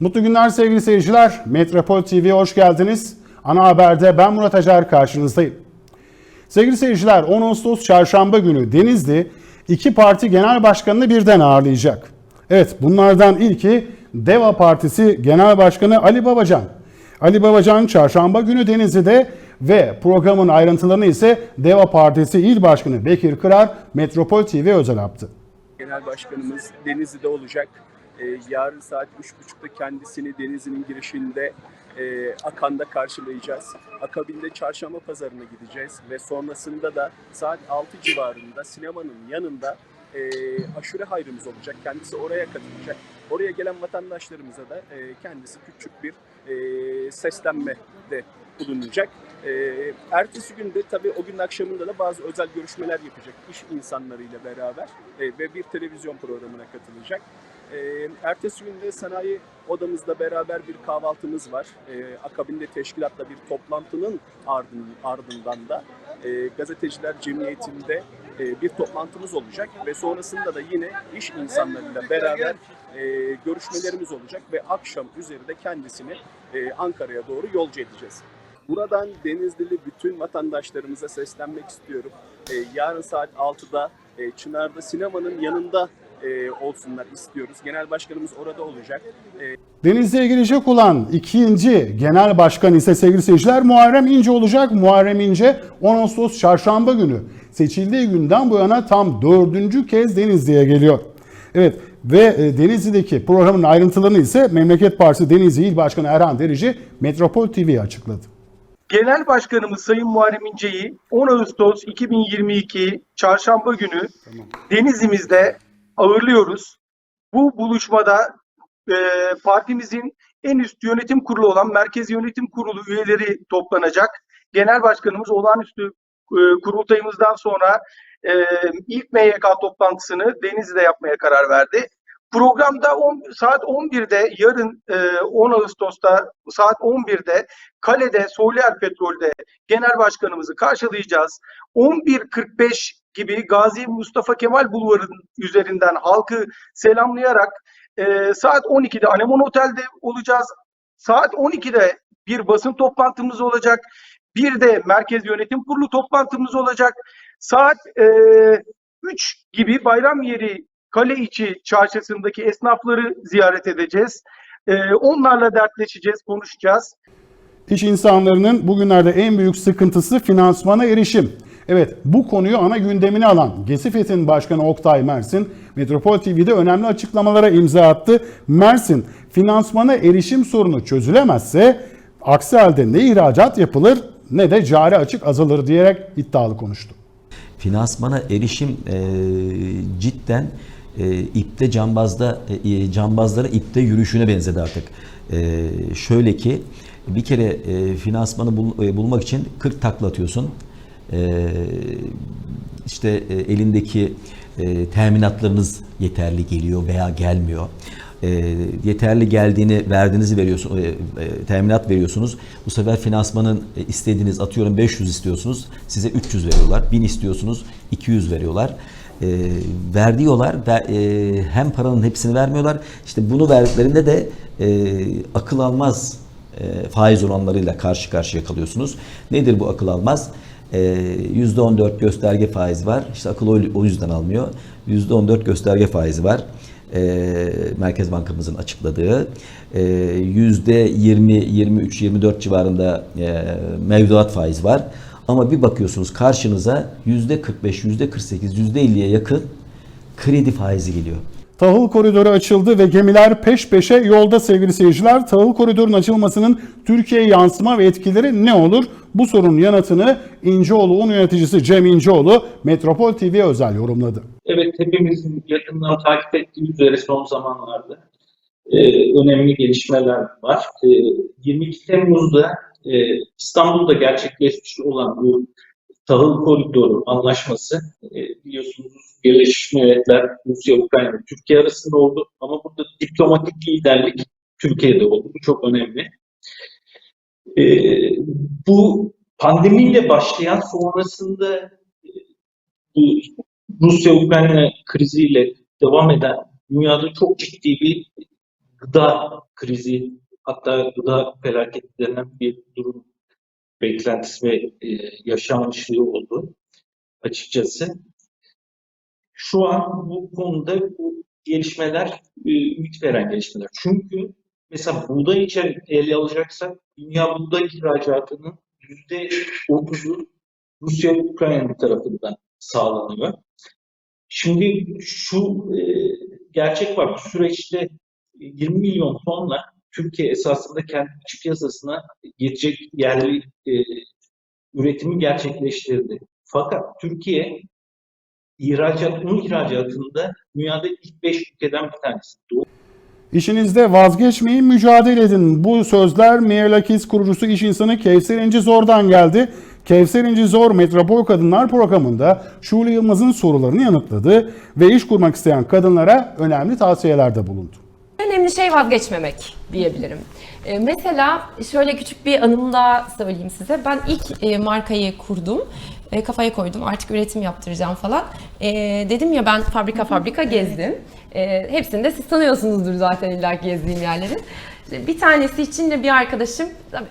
Mutlu günler sevgili seyirciler. Metropol TV'ye hoş geldiniz. Ana Haber'de ben Murat Acar karşınızdayım. Sevgili seyirciler 10 Ağustos Çarşamba günü Denizli iki parti genel başkanını birden ağırlayacak. Evet bunlardan ilki DEVA Partisi Genel Başkanı Ali Babacan. Ali Babacan çarşamba günü Denizli'de ve programın ayrıntılarını ise DEVA Partisi İl Başkanı Bekir Kırar Metropol TV özel yaptı. Genel Başkanımız Denizli'de olacak. Ee, yarın saat 3.30'da kendisini Denizli'nin girişinde e, Akan'da karşılayacağız. Akabinde Çarşamba Pazarı'na gideceğiz ve sonrasında da saat 6 civarında sinemanın yanında e, aşure hayrımız olacak. Kendisi oraya katılacak. Oraya gelen vatandaşlarımıza da e, kendisi küçük bir e, seslenme de bulunacak. E, ertesi günde tabii o gün akşamında da bazı özel görüşmeler yapacak iş insanlarıyla beraber e, ve bir televizyon programına katılacak. E, ertesi günde sanayi odamızda beraber bir kahvaltımız var. E, akabinde teşkilatla bir toplantının ardın, ardından da e, gazeteciler cemiyetinde e, bir toplantımız olacak ve sonrasında da yine iş insanlarıyla beraber e, görüşmelerimiz olacak ve akşam üzeri de kendisini Ankara'ya doğru yolcu edeceğiz. Buradan Denizlili bütün vatandaşlarımıza seslenmek istiyorum. Yarın saat 6'da e, Çınar'da sinemanın yanında e, olsunlar istiyoruz. Genel başkanımız orada olacak. E, Denizli'ye girecek olan ikinci genel başkan ise sevgili seyirciler Muharrem İnce olacak. Muharrem İnce 10 Ağustos çarşamba günü seçildiği günden bu yana tam dördüncü kez Denizli'ye geliyor. Evet ve e, Denizli'deki programın ayrıntılarını ise Memleket Partisi Denizli İl Başkanı Erhan Derici Metropol TV'ye açıkladı. Genel Başkanımız Sayın Muharrem İnce'yi 10 Ağustos 2022 Çarşamba günü Denizli'mizde ağırlıyoruz. Bu buluşmada e, partimizin en üst yönetim kurulu olan Merkez Yönetim Kurulu üyeleri toplanacak. Genel Başkanımız olağanüstü e, kurultayımızdan sonra e, ilk MYK toplantısını Denizli'de yapmaya karar verdi. Programda on, saat 11'de yarın e, 10 Ağustos'ta saat 11'de Kale'de Solyar Petrol'de genel başkanımızı karşılayacağız. 11.45 gibi Gazi Mustafa Kemal Bulvarı'nın üzerinden halkı selamlayarak e, saat 12'de Anemon Otel'de olacağız. Saat 12'de bir basın toplantımız olacak. Bir de Merkez Yönetim Kurulu toplantımız olacak. Saat e, 3 gibi bayram yeri kale içi çarşısındaki esnafları ziyaret edeceğiz. E, onlarla dertleşeceğiz, konuşacağız. İş insanlarının bugünlerde en büyük sıkıntısı finansmana erişim. Evet bu konuyu ana gündemine alan Gesifet'in başkanı Oktay Mersin Metropol TV'de önemli açıklamalara imza attı. Mersin finansmana erişim sorunu çözülemezse aksi halde ne ihracat yapılır ne de cari açık azalır diyerek iddialı konuştu. Finansmana erişim e, cidden e, ipte cambazda e, cambazlara ipte yürüyüşüne benzedi artık. E, şöyle ki bir kere e, finansmanı bul, e, bulmak için 40 takla atıyorsun. E, işte e, elindeki e, teminatlarınız yeterli geliyor veya gelmiyor. E, yeterli geldiğini verdiğinizi veriyorsun, e, e, teminat veriyorsunuz. Bu sefer finansmanın e, istediğiniz atıyorum 500 istiyorsunuz, size 300 veriyorlar. 1000 istiyorsunuz, 200 veriyorlar. E, verdiyorlar ve e, hem paranın hepsini vermiyorlar. İşte bunu verdiklerinde de e, akıl almaz e, faiz oranlarıyla karşı karşıya kalıyorsunuz. Nedir bu akıl almaz? E, %14 gösterge faiz var. İşte akıl o, o yüzden almıyor. %14 gösterge faizi var. E, Merkez Bankamızın açıkladığı. E, %20, 23, 24 civarında e, mevduat faiz var. Ama bir bakıyorsunuz karşınıza %45, %48, %50'ye yakın kredi faizi geliyor. Tahıl koridoru açıldı ve gemiler peş peşe yolda sevgili seyirciler. Tahıl koridorunun açılmasının Türkiye'ye yansıma ve etkileri ne olur? Bu sorunun yanıtını İnceoğlu Un yöneticisi Cem İnceoğlu Metropol TV'ye özel yorumladı. Evet hepimizin yakından takip ettiği üzere son zamanlarda e, önemli gelişmeler var. E, 22 Temmuz'da e, İstanbul'da gerçekleşmiş olan bu tahıl koridoru anlaşması e, biliyorsunuz Birleşmiş Milletler, Rusya, Ukrayna, Türkiye arasında oldu. Ama burada diplomatik liderlik Türkiye'de oldu. Bu çok önemli. E, bu pandemiyle başlayan sonrasında e, bu Rusya-Ukrayna kriziyle devam eden dünyada çok ciddi bir gıda krizi hatta gıda felaketi denen bir durum beklentisi ve e, yaşanmışlığı oldu açıkçası. Şu an bu konuda bu gelişmeler e, ümit veren gelişmeler. Çünkü mesela buğday için ele alacaksak dünya buğday ihracatının yüzde otuzu Rusya ve Ukrayna tarafından sağlanıyor. Şimdi şu e, gerçek var. Bu süreçte 20 milyon tonla Türkiye esasında kendi iç piyasasına geçecek yerli e, üretimi gerçekleştirdi. Fakat Türkiye ihracat, un ihracatında dünyada ilk 5 ülkeden bir tanesi. Doğu İşinizde vazgeçmeyin, mücadele edin. Bu sözler Meirlakis kurucusu iş insanı Kevser İnci Zor'dan geldi. Kevser İnci Zor Metropol Kadınlar programında Şule Yılmaz'ın sorularını yanıtladı ve iş kurmak isteyen kadınlara önemli tavsiyelerde bulundu. Önemli şey vazgeçmemek diyebilirim. E, mesela şöyle küçük bir anım daha söyleyeyim size. Ben ilk e, markayı kurdum. E, kafaya koydum artık üretim yaptıracağım falan. E, dedim ya ben fabrika fabrika gezdim. E, hepsini de siz tanıyorsunuzdur zaten illa gezdiğim yerleri. İşte Bir tanesi için de bir arkadaşım,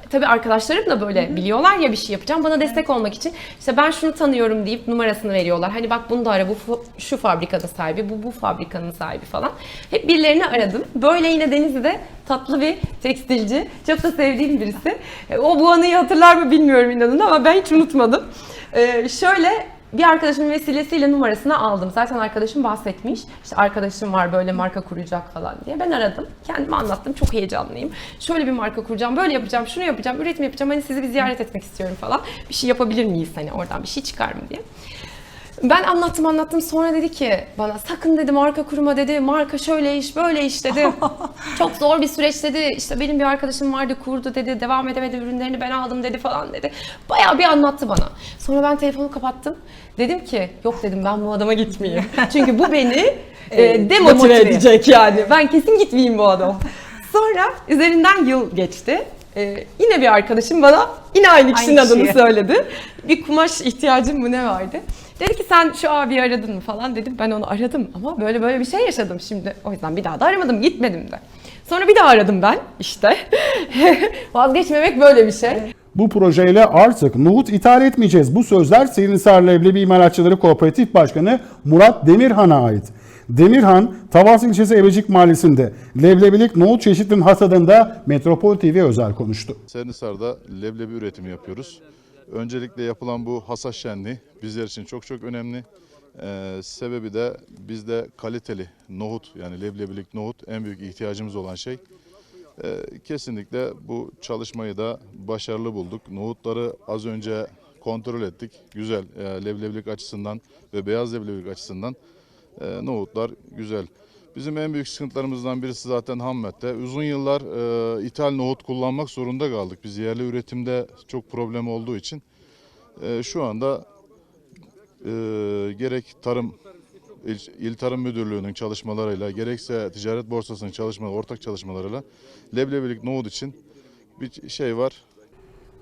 tabii arkadaşlarım da böyle biliyorlar ya bir şey yapacağım. Bana destek olmak için işte ben şunu tanıyorum deyip numarasını veriyorlar. Hani bak bunu da ara, bu şu fabrikanın sahibi, bu bu fabrikanın sahibi falan. Hep birilerini aradım. Böyle yine Denizli'de tatlı bir tekstilci. Çok da sevdiğim birisi. E, O bu anıyı hatırlar mı bilmiyorum inanın ama ben hiç unutmadım. Ee, şöyle bir arkadaşımın vesilesiyle numarasını aldım. Zaten arkadaşım bahsetmiş. İşte arkadaşım var böyle marka kuracak falan diye. Ben aradım. Kendime anlattım. Çok heyecanlıyım. Şöyle bir marka kuracağım. Böyle yapacağım. Şunu yapacağım. Üretim yapacağım. Hani sizi bir ziyaret etmek istiyorum falan. Bir şey yapabilir miyiz? Hani oradan bir şey çıkar mı diye. Ben anlattım anlattım sonra dedi ki bana sakın dedi marka kurma dedi marka şöyle iş böyle iş dedi. Çok zor bir süreç dedi işte benim bir arkadaşım vardı kurdu dedi devam edemedi ürünlerini ben aldım dedi falan dedi. Bayağı bir anlattı bana. Sonra ben telefonu kapattım. Dedim ki yok dedim ben bu adama gitmeyeyim. Çünkü bu beni e, demotive demotive. edecek yani. Ben kesin gitmeyeyim bu adam. Sonra üzerinden yıl geçti. Ee, yine bir arkadaşım bana yine aynı kişinin Aynı adını söyledi. Bir kumaş ihtiyacım mı ne vardı? Dedi ki sen şu abiyi aradın mı falan dedim. Ben onu aradım ama böyle böyle bir şey yaşadım şimdi. O yüzden bir daha da aramadım gitmedim de. Sonra bir daha aradım ben işte. Vazgeçmemek böyle bir şey. Bu projeyle artık nohut ithal etmeyeceğiz. Bu sözler Seyirnisar Leblebi İmalatçıları Kooperatif Başkanı Murat Demirhan'a ait. Demirhan, Tavas ilçesi Ebecik Mahallesi'nde leblebilik nohut çeşitlinin hasadında Metropol TV özel konuştu. Sernhisar'da leblebi üretimi yapıyoruz. Öncelikle yapılan bu hasat şenliği bizler için çok çok önemli. Ee, sebebi de bizde kaliteli nohut yani leblebilik nohut en büyük ihtiyacımız olan şey. Ee, kesinlikle bu çalışmayı da başarılı bulduk. Nohutları az önce kontrol ettik. Güzel e, leblebilik açısından ve beyaz leblebilik açısından e, nohutlar güzel. Bizim en büyük sıkıntılarımızdan birisi zaten ham madde. Uzun yıllar e, ithal nohut kullanmak zorunda kaldık. Biz yerli üretimde çok problem olduğu için e, şu anda e, gerek tarım İl, İl Tarım Müdürlüğü'nün çalışmalarıyla gerekse Ticaret Borsası'nın çalışma, ortak çalışmalarıyla leblebilik nohut için bir şey var.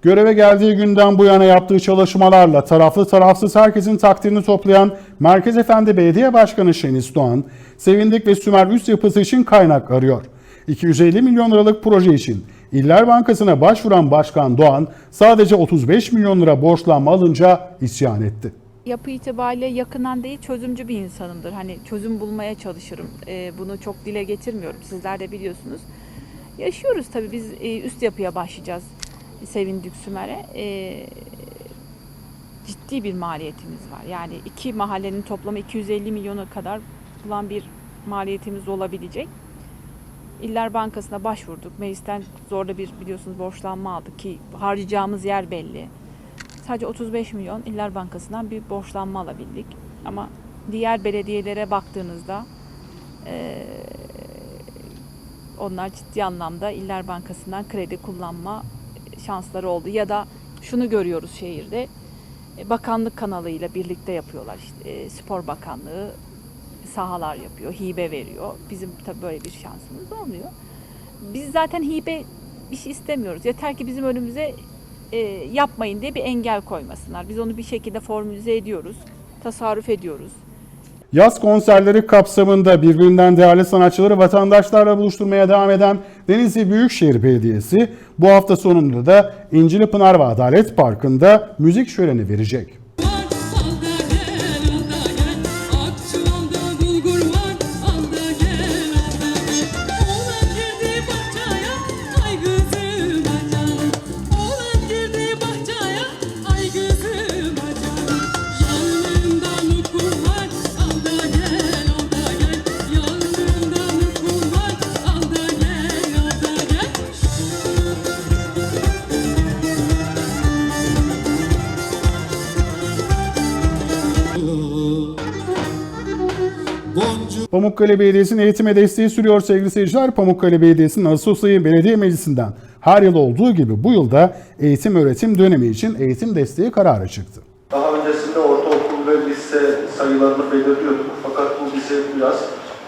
Göreve geldiği günden bu yana yaptığı çalışmalarla taraflı tarafsız herkesin takdirini toplayan Merkez Efendi Belediye Başkanı Şeniz Doğan, Sevindik ve Sümer üst yapısı için kaynak arıyor. 250 milyon liralık proje için İller Bankası'na başvuran Başkan Doğan sadece 35 milyon lira borçlanma alınca isyan etti. yapı itibariyle yakından değil çözümcü bir insanımdır. Hani çözüm bulmaya çalışırım. Ee, bunu çok dile getirmiyorum. Sizler de biliyorsunuz. Yaşıyoruz tabii biz e, üst yapıya başlayacağız. Sevindik Sümer'e. Ee, ciddi bir maliyetimiz var. Yani iki mahallenin toplamı 250 milyona kadar bulan bir maliyetimiz olabilecek. İller Bankası'na başvurduk. Meclisten zorla bir biliyorsunuz borçlanma aldık ki harcayacağımız yer belli. Sadece 35 milyon İller Bankası'ndan bir borçlanma alabildik. Ama diğer belediyelere baktığınızda eee, onlar ciddi anlamda İller Bankası'ndan kredi kullanma şansları oldu. Ya da şunu görüyoruz şehirde e, bakanlık kanalıyla birlikte yapıyorlar. İşte, e, Spor Bakanlığı sahalar yapıyor, hibe veriyor. Bizim tabii böyle bir şansımız olmuyor. Biz zaten hibe bir şey istemiyoruz. Yeter ki bizim önümüze e, yapmayın diye bir engel koymasınlar. Biz onu bir şekilde formülize ediyoruz, tasarruf ediyoruz. Yaz konserleri kapsamında birbirinden değerli sanatçıları vatandaşlarla buluşturmaya devam eden Denizli Büyükşehir Belediyesi bu hafta sonunda da İncili Pınar ve Adalet Parkı'nda müzik şöleni verecek. Pamukkale Belediyesi'nin eğitime desteği sürüyor sevgili seyirciler. Pamukkale Belediyesi'nin Ağustos belediye meclisinden her yıl olduğu gibi bu yılda eğitim öğretim dönemi için eğitim desteği kararı çıktı. Daha öncesinde ortaokul ve lise sayılarını belirliyorduk. Fakat bu bizi biraz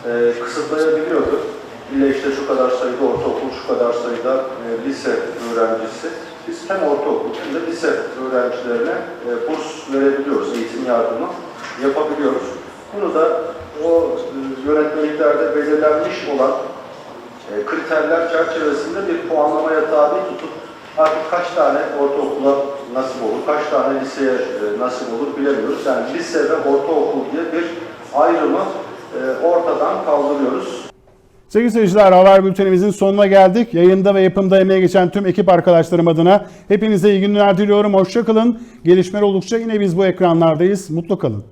e, kısıtlayabiliyordu. İlle işte şu kadar sayıda ortaokul, şu kadar sayıda e, lise öğrencisi. Biz hem ortaokul hem de lise öğrencilerine e, burs verebiliyoruz, eğitim yardımı yapabiliyoruz. Bunu da o e, yönetmeliklerde belirlenmiş olan e, kriterler çerçevesinde bir puanlamaya tabi tutup artık kaç tane ortaokula nasip olur, kaç tane liseye e, nasip olur bilemiyoruz. Yani lise ve ortaokul diye bir ayrımı ortadan kaldırıyoruz. Sevgili seyirciler haber bültenimizin sonuna geldik. Yayında ve yapımda emeğe geçen tüm ekip arkadaşlarım adına hepinize iyi günler diliyorum. Hoşçakalın. Gelişmeler oldukça yine biz bu ekranlardayız. Mutlu kalın.